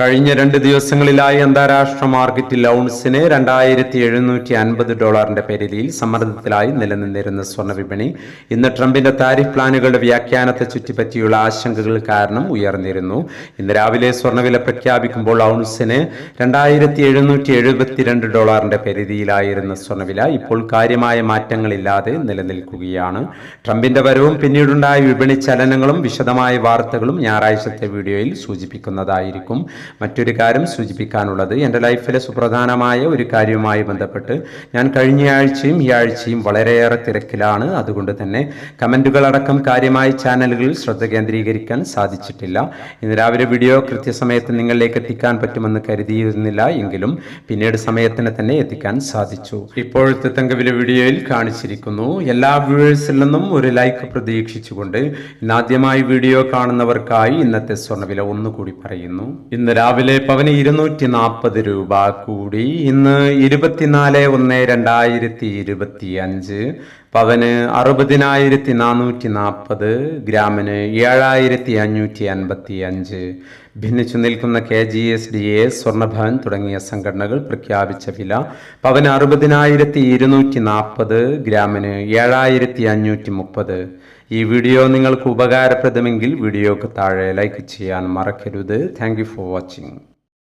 കഴിഞ്ഞ രണ്ട് ദിവസങ്ങളിലായി അന്താരാഷ്ട്ര മാർക്കറ്റിൽ ഔൺസിന് രണ്ടായിരത്തി എഴുന്നൂറ്റി അൻപത് ഡോളറിന്റെ പരിധിയിൽ സമ്മർദ്ദത്തിലായി നിലനിന്നിരുന്ന സ്വർണ വിപണി. ഇന്ന് ട്രംപിന്റെ താരിഫ് പ്ലാനുകളുടെ വ്യാഖ്യാനത്തെ ചുറ്റിപ്പറ്റിയുള്ള ആശങ്കകൾ കാരണം ഉയർന്നിരുന്നു. ഇന്ന് രാവിലെ സ്വർണവില പ്രഖ്യാപിക്കുമ്പോൾ ഔൺസിന് രണ്ടായിരത്തി എഴുന്നൂറ്റി എഴുപത്തിരണ്ട് ഡോളറിന്റെ പരിധിയിലായിരുന്ന സ്വർണവില ഇപ്പോൾ കാര്യമായ മാറ്റങ്ങളില്ലാതെ നിലനിൽക്കുകയാണ്. ട്രംപിന്റെ വരവും പിന്നീടുണ്ടായ വിപണി ചലനങ്ങളും വിശദമായ വാർത്തകളും ഞായറാഴ്ചത്തെ വീഡിയോയിൽ സൂചിപ്പിക്കുന്നതായിരിക്കും. മറ്റൊരു കാര്യം സൂചിപ്പിക്കാനുള്ളത്. എന്റെ ലൈഫിലെ സുപ്രധാനമായ ഒരു കാര്യവുമായി ബന്ധപ്പെട്ട് ഞാൻ കഴിഞ്ഞ ആഴ്ചയും ഈ ആഴ്ചയും വളരെയേറെ തിരക്കിലാണ്. അതുകൊണ്ട് തന്നെ കമന്റുകളടക്കം കാര്യമായി ചാനലുകളിൽ ശ്രദ്ധ കേന്ദ്രീകരിക്കാൻ സാധിച്ചിട്ടില്ല. ഇന്ന് രാവിലെ വീഡിയോ കൃത്യസമയത്ത് നിങ്ങളിലേക്ക് എത്തിക്കാൻ പറ്റുമെന്ന് കരുതിയിരുന്നില്ല എങ്കിലും പിന്നീട് സമയത്തിന് തന്നെ എത്തിക്കാൻ സാധിച്ചു. ഇപ്പോഴത്തെ തങ്കവിലെ വീഡിയോയിൽ കാണിച്ചിരിക്കുന്നു. എല്ലാ വ്യൂവേഴ്സിൽ നിന്നും ഒരു ലൈക്ക് പ്രതീക്ഷിച്ചുകൊണ്ട് ഇന്നാദ്യമായി വീഡിയോ കാണുന്നവർക്കായി ഇന്നത്തെ സ്വർണവില ഒന്നുകൂടി പറയുന്നു. ഇന്ന് രാവിലെ പവന് ഇരുന്നൂറ്റി നാൽപ്പത് രൂപ കൂടി. ഇന്ന് ഇരുപത്തിനാല് ഒന്ന് രണ്ടായിരത്തി ഇരുപത്തി അഞ്ച് പവന് അറുപതിനായിരത്തി നാനൂറ്റി നാൽപ്പത് ഗ്രാമിന് ഏഴായിരത്തി അഞ്ഞൂറ്റി അൻപത്തി അഞ്ച് ഭിന്നിച്ചു നിൽക്കുന്ന K G S D A സ്വർണഭവൻ തുടങ്ങിയ സംഘടനകൾ പ്രഖ്യാപിച്ച വില പവന് അറുപതിനായിരത്തി ഇരുന്നൂറ്റി നാൽപ്പത് ഗ്രാമിന് ഏഴായിരത്തി അഞ്ഞൂറ്റി മുപ്പത് ഈ വീഡിയോ നിങ്ങൾക്ക് ഉപകാരപ്രദമെങ്കിൽ വീഡിയോക്ക് താഴെ ലൈക്ക് ചെയ്യാൻ മറക്കരുത്. Thank for watching.